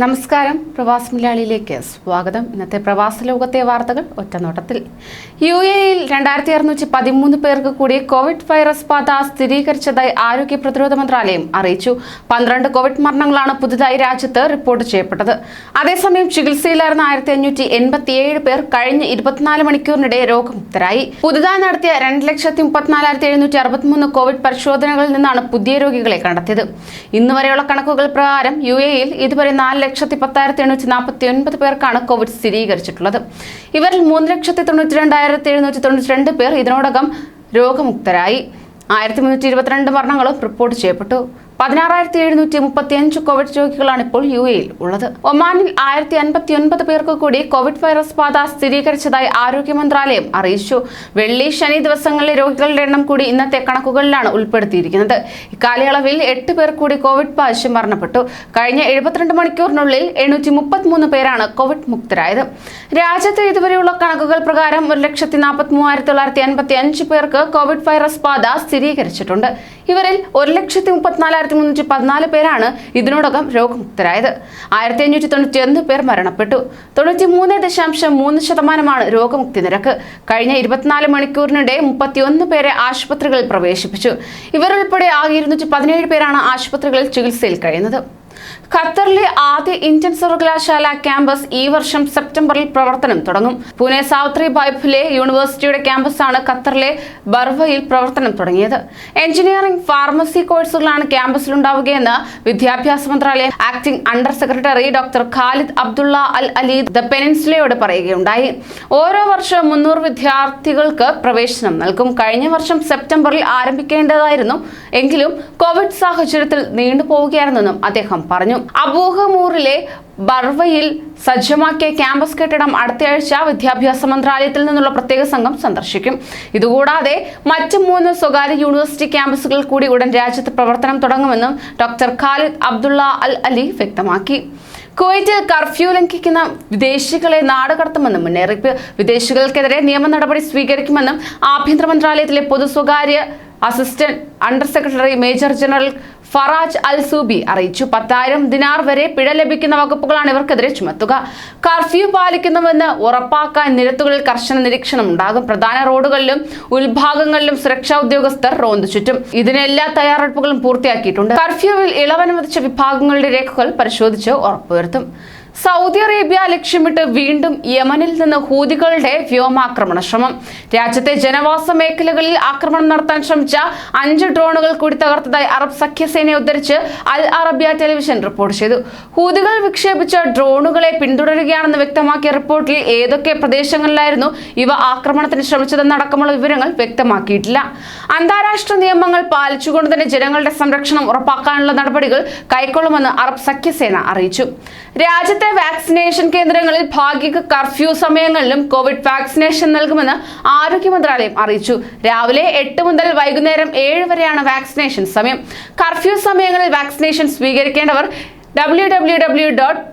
നമസ്കാരം. പ്രവാസ് മലയാളിയിലേക്ക് സ്വാഗതം. ഇന്നത്തെ പ്രവാസ ലോകത്തെ വാർത്തകൾ ഒറ്റനോട്ടത്തിൽ. യു എയിൽ രണ്ടായിരത്തി അറുന്നൂറ്റി പതിമൂന്ന് പേർക്ക് കൂടി കോവിഡ് വൈറസ് ബാധ സ്ഥിരീകരിച്ചതായി ആരോഗ്യ പ്രതിരോധ മന്ത്രാലയം അറിയിച്ചു. പന്ത്രണ്ട് കോവിഡ് മരണങ്ങളാണ് പുതുതായി രാജ്യത്ത് റിപ്പോർട്ട് ചെയ്യപ്പെട്ടത്. അതേസമയം ചികിത്സയിലായിരുന്ന ആയിരത്തി അഞ്ഞൂറ്റി എൺപത്തിയേഴ് പേർ കഴിഞ്ഞ ഇരുപത്തിനാല് മണിക്കൂറിനിടെ രോഗമുക്തരായി. പുതുതായി നടത്തിയ രണ്ട് ലക്ഷത്തി മുപ്പത്തിനാലായിരത്തി എഴുന്നൂറ്റി അറുപത്തിമൂന്ന് കോവിഡ് പരിശോധനകളിൽ നിന്നാണ് പുതിയ രോഗികളെ കണ്ടെത്തിയത്. ഇന്നുവരെയുള്ള കണക്കുകൾ പ്രകാരം യു എയിൽ ഇതുവരെ നാല് ലക്ഷത്തി പത്തായിരത്തി എണ്ണൂറ്റി നാൽപ്പത്തി ഒൻപത് പേർക്കാണ് കോവിഡ് സ്ഥിരീകരിച്ചിട്ടുള്ളത്. ഇവരിൽ മൂന്ന് ലക്ഷത്തി തൊണ്ണൂറ്റി രണ്ടായിരത്തി എഴുന്നൂറ്റി തൊണ്ണൂറ്റി രണ്ട് പേർ ഇതിനോടകം രോഗമുക്തരായി. ആയിരത്തി മുന്നൂറ്റി ഇരുപത്തിരണ്ട് മരണങ്ങളും റിപ്പോർട്ട് ചെയ്യപ്പെട്ടു. പതിനാറായിരത്തി എഴുന്നൂറ്റി മുപ്പത്തി അഞ്ച് കോവിഡ് രോഗികളാണ് ഇപ്പോൾ യു എയിൽ ഉള്ളത്. ഒമാനിൽ ആയിരത്തി അൻപത്തി ഒൻപത് പേർക്ക് കൂടി കോവിഡ് വൈറസ് ബാധ സ്ഥിരീകരിച്ചതായി ആരോഗ്യ മന്ത്രാലയം അറിയിച്ചു. വെള്ളി ശനി ദിവസങ്ങളിലെ രോഗികളുടെ എണ്ണം കൂടി ഇന്നത്തെ കണക്കുകളിലാണ് ഉൾപ്പെടുത്തിയിരിക്കുന്നത്. ഇക്കാലയളവിൽ എട്ട് പേർ കൂടി കോവിഡ് ബാധിച്ച് മരണപ്പെട്ടു. കഴിഞ്ഞ എഴുപത്തിരണ്ട് മണിക്കൂറിനുള്ളിൽ എണ്ണൂറ്റി മുപ്പത്തിമൂന്ന് പേരാണ് കോവിഡ് മുക്തരായത്. രാജ്യത്ത് ഇതുവരെയുള്ള കണക്കുകൾ പ്രകാരം ഒരു ലക്ഷത്തി നാൽപ്പത്തി മൂവായിരത്തി തൊള്ളായിരത്തി അൻപത്തി അഞ്ച് പേർക്ക് കോവിഡ് വൈറസ് ബാധ സ്ഥിരീകരിച്ചിട്ടുണ്ട്. ഇവരിൽ ഒരു ലക്ഷത്തി മുപ്പത്തിനാലായിരത്തി മുന്നൂറ്റി പതിനാല് പേരാണ് ഇതിനോടകം രോഗമുക്തരായത്. ആയിരത്തി അഞ്ഞൂറ്റി തൊണ്ണൂറ്റി ഒന്ന് പേർ മരണപ്പെട്ടു. തൊണ്ണൂറ്റി മൂന്ന് ദശാംശം മൂന്ന് ശതമാനമാണ് രോഗമുക്തി നിരക്ക്. കഴിഞ്ഞ ഇരുപത്തിനാല് മണിക്കൂറിനിടെ മുപ്പത്തിയൊന്ന് പേരെ ആശുപത്രികളിൽ പ്രവേശിപ്പിച്ചു. ഇവരുൾപ്പെടെ ആകെ ഇരുന്നൂറ്റി പതിനേഴ് പേരാണ് ആശുപത്രികളിൽ ചികിത്സയിൽ കഴിയുന്നത്. ഖത്തറിലെ ആദ്യ ഇന്ത്യൻ സർവകലാശാല ക്യാമ്പസ് ഈ വർഷം സെപ്റ്റംബറിൽ പ്രവർത്തനം തുടങ്ങും. പൂനെ സാവിത്രി ബായ്ഫുലെ യൂണിവേഴ്സിറ്റിയുടെ ക്യാമ്പസാണ് ഖത്തറിലെ ബർവയിൽ പ്രവർത്തനം തുടങ്ങിയത്. എഞ്ചിനീയറിംഗ് ഫാർമസി കോഴ്സുകളാണ് ക്യാമ്പസിലുണ്ടാവുകയെന്ന് വിദ്യാഭ്യാസ മന്ത്രാലയം acting under secretary doctor Khalid Abdullah Al Ali the പെനിൻസുലയോട് പറയുകയുണ്ടായി. ഓരോ വർഷവും മുന്നൂറ് വിദ്യാർത്ഥികൾക്ക് പ്രവേശനം നൽകും. കഴിഞ്ഞ വർഷം സെപ്റ്റംബറിൽ ആരംഭിക്കേണ്ടതായിരുന്നു. എങ്കിലും കോവിഡ് സാഹചര്യത്തിൽ നീണ്ടുപോവുകയായിരുന്നെന്നും അദ്ദേഹം പറഞ്ഞു. അബൂഹമൂറിലെ ബർവയിൽ സജ്ജമാക്കിയ ക്യാമ്പസ് കെട്ടിടം അടുത്തയാഴ്ച വിദ്യാഭ്യാസ മന്ത്രാലയത്തിൽ നിന്നുള്ള പ്രത്യേക സംഘം സന്ദർശിക്കും. ഇതുകൂടാതെ മറ്റ് മൂന്ന് സ്വകാര്യ യൂണിവേഴ്സിറ്റി ക്യാമ്പസുകൾ കൂടി ഉടൻ രാജ്യത്ത് പ്രവർത്തനം തുടങ്ങുമെന്നും doctor Khalid Abdullah Al Ali വ്യക്തമാക്കി. കുവൈറ്റിൽ കർഫ്യൂ ലംഘിക്കുന്ന വിദേശികളെ നാടുകടത്തുമെന്ന് മുന്നറിയിപ്പ്. വിദേശികൾക്കെതിരെ നിയമ നടപടി സ്വീകരിക്കുമെന്നും ആഭ്യന്തര മന്ത്രാലയത്തിലെ പൊതു സ്വകാര്യ assistant under secretary major general Faraj Al Subi അറിയിച്ചു. പത്തായിരം ദിനാർ വരെ പിഴ ലഭിക്കുന്ന വകുപ്പുകളാണ് ഇവർക്കെതിരെ ചുമത്തുക. കർഫ്യൂ പാലിക്കുന്നുവെന്ന് ഉറപ്പാക്കാൻ നിരത്തുകളിൽ കർശന നിരീക്ഷണം ഉണ്ടാകും. പ്രധാന റോഡുകളിലും ഉൾഭാഗങ്ങളിലും സുരക്ഷാ ഉദ്യോഗസ്ഥർ റോന്തു ചുറ്റും. ഇതിന് എല്ലാ തയ്യാറെടുപ്പുകളും പൂർത്തിയാക്കിയിട്ടുണ്ട്. കർഫ്യൂവിൽ ഇളവനുവദിച്ച വിഭാഗങ്ങളുടെ രേഖകൾ പരിശോധിച്ച് ഉറപ്പുവരുത്തും. സൗദി അറേബ്യ ലക്ഷ്യമിട്ട് വീണ്ടും യമനിൽ നിന്ന് ഹൂതികളുടെ വ്യോമാക്രമണ ശ്രമം. രാജ്യത്തെ ജനവാസ മേഖലകളിൽ ആക്രമണം നടത്താൻ ശ്രമിച്ച അഞ്ച് ഡ്രോണുകൾ കൂടി തകർത്തതായി അറബ് സഖ്യസേനയെ ഉദ്ധരിച്ച് അൽ അറബിയ ടെലിവിഷൻ റിപ്പോർട്ട് ചെയ്തു. ഹൂതികൾ വിക്ഷേപിച്ച ഡ്രോണുകളെ പിന്തുടരുകയാണെന്ന് വ്യക്തമാക്കിയ റിപ്പോർട്ടിൽ ഏതൊക്കെ പ്രദേശങ്ങളിലായിരുന്നു ഇവ ആക്രമണത്തിന് ശ്രമിച്ചതെന്നടക്കമുള്ള വിവരങ്ങൾ വ്യക്തമാക്കിയിട്ടില്ല. അന്താരാഷ്ട്ര നിയമങ്ങൾ പാലിച്ചുകൊണ്ട് തന്നെ ജനങ്ങളുടെ സംരക്ഷണം ഉറപ്പാക്കാനുള്ള നടപടികൾ കൈക്കൊള്ളുമെന്ന് അറബ് സഖ്യസേന അറിയിച്ചു. രാജ്യത്തെ വാക്സിനേഷൻ കേന്ദ്രങ്ങളിൽ ഭാഗിക കർഫ്യൂ സമയങ്ങളിലും കോവിഡ് വാക്സിനേഷൻ നൽകുമെന്ന് ആരോഗ്യ മന്ത്രാലയം അറിയിച്ചു. രാവിലെ എട്ട് മുതൽ വൈകുന്നേരം ഏഴ് വരെയാണ് വാക്സിനേഷൻ സമയം. കർഫ്യൂ സമയങ്ങളിൽ vaccination സ്വീകരിക്കേണ്ടവർ W W W dot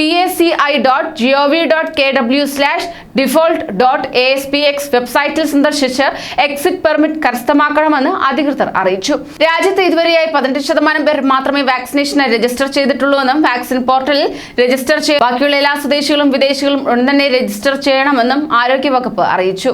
P A C I dot GOV dot K W slash default dot A S P X വെബ്സൈറ്റിൽ സന്ദർശിച്ച് എക്സിറ്റ് പെർമിറ്റ് കരസ്ഥമാക്കണമെന്ന് അധികൃതർ അറിയിച്ചു. രാജ്യത്ത് ഇതുവരെയായി പതിനെട്ട് ശതമാനം പേർ മാത്രമേ വാക്സിനേഷന് രജിസ്റ്റർ ചെയ്തിട്ടുള്ളൂവെന്നും വാക്സിൻ പോർട്ടലിൽ രജിസ്റ്റർ ചെയ്യ ബാക്കിയുള്ള എല്ലാ സ്വദേശികളും വിദേശികളും ഉടൻ തന്നെ രജിസ്റ്റർ ചെയ്യണമെന്നും ആരോഗ്യവകുപ്പ് അറിയിച്ചു.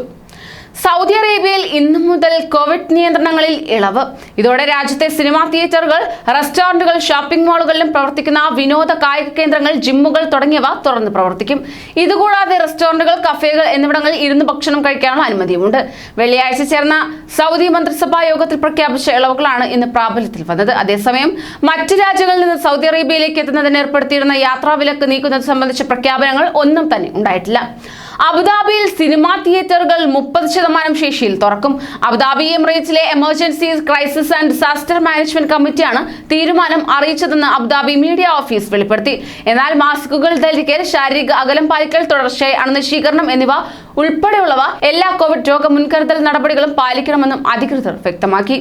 സൗദി അറേബ്യയിൽ ഇന്നു മുതൽ കോവിഡ് നിയന്ത്രണങ്ങളിൽ ഇളവ്. ഇതോടെ രാജ്യത്തെ സിനിമാ തിയേറ്ററുകൾ റെസ്റ്റോറന്റുകൾ ഷോപ്പിംഗ് മാളുകളിലും പ്രവർത്തിക്കുന്ന വിനോദ കായിക കേന്ദ്രങ്ങൾ ജിമ്മുകൾ തുടങ്ങിയവ തുറന്ന് പ്രവർത്തിക്കും. ഇതുകൂടാതെ റെസ്റ്റോറന്റുകൾ കഫേകൾ എന്നിവിടങ്ങളിൽ ഇരുന്ന് ഭക്ഷണം കഴിക്കാനുള്ള അനുമതിയുമുണ്ട്. വെള്ളിയാഴ്ച ചേർന്ന സൗദി മന്ത്രിസഭാ യോഗത്തിൽ പ്രഖ്യാപിച്ച ഇളവുകളാണ് ഇന്ന് പ്രാബല്യത്തിൽ വന്നത്. അതേസമയം മറ്റ് രാജ്യങ്ങളിൽ നിന്ന് സൗദി അറേബ്യയിലേക്ക് എത്തുന്നതിന് ഏർപ്പെടുത്തിയിരുന്ന യാത്രാവിലക്ക് നീക്കുന്നത് സംബന്ധിച്ച പ്രഖ്യാപനങ്ങൾ ഒന്നും തന്നെ ഉണ്ടായിട്ടില്ല. അബുദാബിയിൽ സിനിമാ തിയേറ്ററുകൾ മുപ്പത് ശതമാനം ശേഷിയിൽ തുറക്കും. Abu Dhabi എമിറേറ്റ്സിലെ emergency crisis and disaster management കമ്മിറ്റിയാണ് തീരുമാനം അറിയിച്ചതെന്ന് അബുദാബി മീഡിയ ഓഫീസ് വെളിപ്പെടുത്തി. എന്നാൽ മാസ്കുകൾ ധരിക്കൽ ശാരീരിക അകലം പാലിക്കൽ തുടർച്ചയായി അണുനശീകരണം എന്നിവ ഉൾപ്പെടെയുള്ളവ എല്ലാ കോവിഡ് രോഗ മുൻകരുതൽ നടപടികളും പാലിക്കണമെന്നും അധികൃതർ വ്യക്തമാക്കി.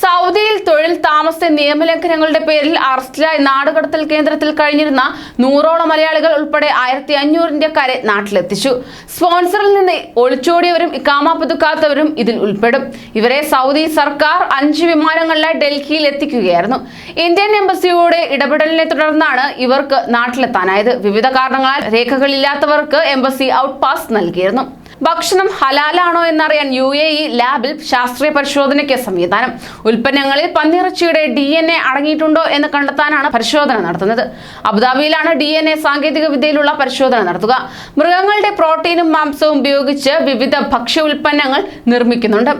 സൗദിയിൽ തൊഴിൽ താമസ നിയമലംഘനങ്ങളുടെ പേരിൽ അറസ്റ്റിലായി നാടുകടത്തൽ കേന്ദ്രത്തിൽ കഴിഞ്ഞിരുന്ന നൂറോളം മലയാളികൾ ഉൾപ്പെടെ ആയിരത്തി അഞ്ഞൂറിന്റെ കരെ നാട്ടിലെത്തിച്ചു. സ്പോൺസറിൽ നിന്ന് ഒളിച്ചോടിയവരും ഇക്കാമ പുതുക്കാത്തവരും ഇതിൽ ഉൾപ്പെടും. ഇവരെ സൗദി സർക്കാർ അഞ്ച് വിമാനങ്ങളിലായി ഡൽഹിയിൽ എത്തിക്കുകയായിരുന്നു. ഇന്ത്യൻ എംബസിയുടെ ഇടപെടലിനെ തുടർന്നാണ് ഇവർക്ക് നാട്ടിലെത്താനായത്. വിവിധ കാരണങ്ങളാൽ രേഖകളില്ലാത്തവർക്ക് എംബസി ഔട്ട് പാസ് നൽകിയിരുന്നു. ഭക്ഷണം ഹലാലാണോ എന്നറിയാൻ യു എ ഇ ലാബിൽ ശാസ്ത്രീയ പരിശോധനയ്ക്ക് സംവിധാനം. ഉൽപ്പന്നങ്ങളിൽ പന്നിയിറച്ചിയുടെ ഡി എൻ എ അടങ്ങിയിട്ടുണ്ടോ എന്ന് കണ്ടെത്താനാണ് പരിശോധന നടത്തുന്നത്. അബുദാബിയിലാണ് ഡി എൻ എ സാങ്കേതിക വിദ്യയിലുള്ള പരിശോധന നടത്തുക. മൃഗങ്ങളുടെ പ്രോട്ടീനും മാംസവും ഉപയോഗിച്ച് വിവിധ ഭക്ഷ്യ ഉൽപ്പന്നങ്ങൾ നിർമ്മിക്കുന്നുണ്ട്.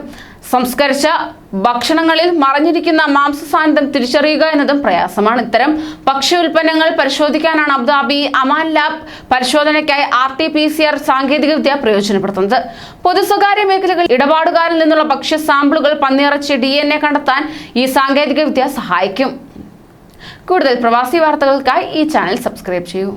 സംസ്കരിച്ച ഭക്ഷണങ്ങളിൽ മറഞ്ഞിരിക്കുന്ന മാംസ സാന്നിധ്യം തിരിച്ചറിയുക എന്നതും പ്രയാസമാണ്. ഇത്തരം ഭക്ഷ്യ ഉൽപ്പന്നങ്ങൾ പരിശോധിക്കാനാണ് അബുദാബി അമാൻ ലാബ് പരിശോധനയ്ക്കായി R T P C R സാങ്കേതികവിദ്യ പ്രയോജനപ്പെടുത്തുന്നത്. പൊതു സ്വകാര്യ മേഖലകളിൽ ഇടപാടുകാരിൽ നിന്നുള്ള ഭക്ഷ്യ സാമ്പിളുകൾ പന്നിയിറച്ചി ഡി എൻ എ കണ്ടെത്താൻ ഈ സാങ്കേതികവിദ്യ സഹായിക്കും. കൂടുതൽ പ്രവാസി വാർത്തകൾക്കായി ഈ ചാനൽ സബ്സ്ക്രൈബ് ചെയ്യൂ.